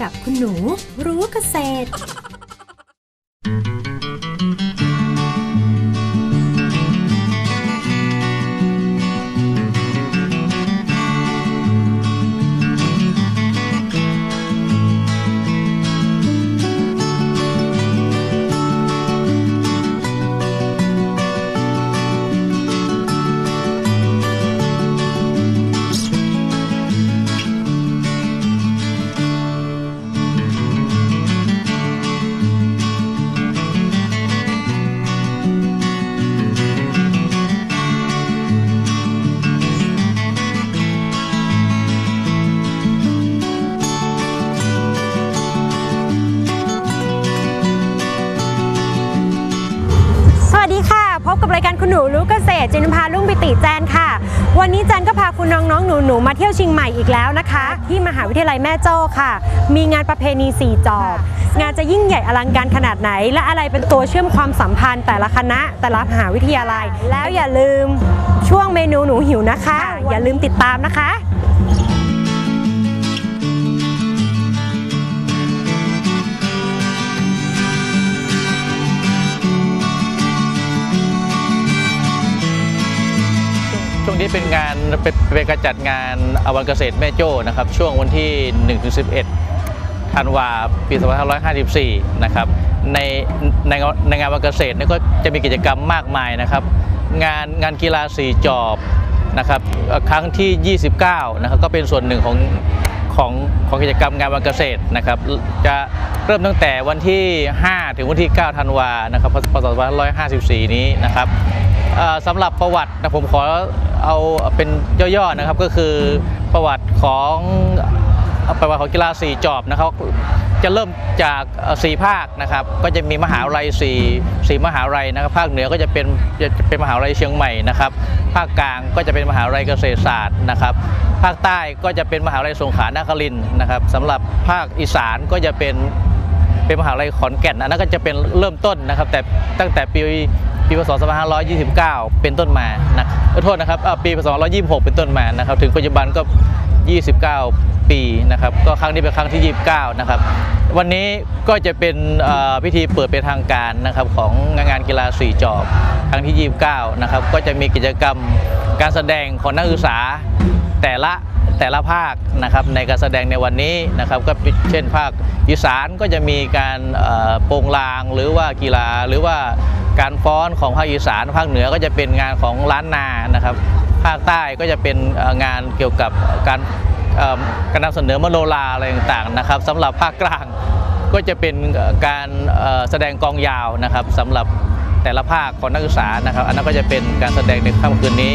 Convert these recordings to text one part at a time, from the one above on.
กับคุณหนูรู้เกษตร บกับรายการคุณหนูรู้เกษตรเจนพาลุ่งปิติแจนค่ะ วันนี้แจนก็พาคุณน้องๆหนูๆมาเที่ยวเชียงใหม่อีกแล้วนะคะ ที่มหาวิทยาลัยแม่โจ้ค่ะ มีงานประเพณีสี่จอบ งานจะยิ่งใหญ่อลังการขนาดไหน และอะไรเป็นตัวเชื่อมความสัมพันธ์แต่ละคณะ แต่ละมหาวิทยาลัย แล้วอย่าลืมช่วงเมนูหนูหิวนะคะ อย่าลืมติดตามนะคะ นี้เป็นงานเป็นเป็นการจัดงานอวันเกษตรแม่โจ้นะครับ ช่วงวันที่ 1-11ธันวาปี2554 นะครับ ในในในงานวันเกษตรนี่ก็จะมีกิจกรรมมากมายนะครับ งานงานกีฬาสีจอบนะครับครั้งที่ 29 นะครับก็เป็นส่วนหนึ่งของของของกิจกรรมงานวันเกษตรนะครับ จะเริ่มตั้งแต่วันที่ 5 ถึงวันที่ 9 ธันวานะครับพศ2554 นี้นะครับ สำหรับประวัตินะผมขอเอาเป็นย่อๆนะครับก็คือประวัติของประวัติของกีฬาสีจอบนะครับจะเริ่มจากสี่ภาคนะครับก็จะมีมหาวิทยาลัยสี่สี่มหาวิทยาลัยนะครับภาคเหนือก็จะเป็นจะเป็นมหาวิทยาลัยเชียงใหม่นะครับภาคกลางก็จะเป็นมหาวิทยาลัยเกษตรศาสตร์นะครับภาคใต้ก็จะเป็นมหาวิทยาลัยสงขลานครินทร์นะครับสำหรับภาคอีสานก็จะเป็นเป็นมหาวิทยาลัยขอนแก่นอันนั้นก็จะเป็นเริ่มต้นนะครับแต่ตั้งแต่ปี ปีพศ2529 เป็นต้นมานะเอ่อโทษนะครับเอ่อปีพศ2526 เป็นต้นมานะครับ ถึงปัจจุบันก็ 29 ปีนะครับ ก็ครั้งนี้เป็นครั้งที่ 29 นะครับ วันนี้ก็จะเป็นพิธีเปิดเป็นทางการนะครับของงานกีฬาสี่จอบครั้งที่ 29 นะครับ ก็จะมีกิจกรรมการแสดงของนักศึกษาแต่ละแต่ละภาคนะครับในการแสดงในวันนี้นะครับก็เช่นภาคอีสานก็จะมีการโปรงลางหรือว่ากีฬาหรือว่า การฟ้อนของภาคอีสาน ภาคเหนือก็จะเป็นงานของล้านนานะครับ ภาคใต้ก็จะเป็นงานเกี่ยวกับการการนำเสนอมโนราอะไรต่างๆนะครับสำหรับภาคกลางก็จะเป็นการแสดงกองยาวนะครับสำหรับแต่ละภาคของนักศึกษานะครับ อันนั้นก็จะเป็นการแสดงในค่ำคืนนี้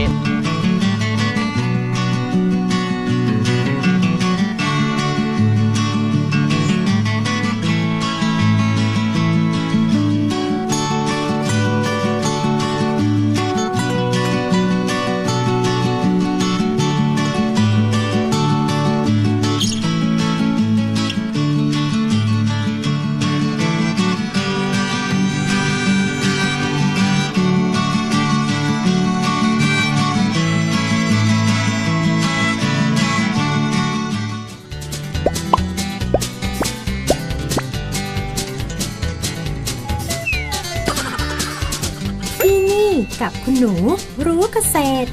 กับคุณหนู รู้เกษตร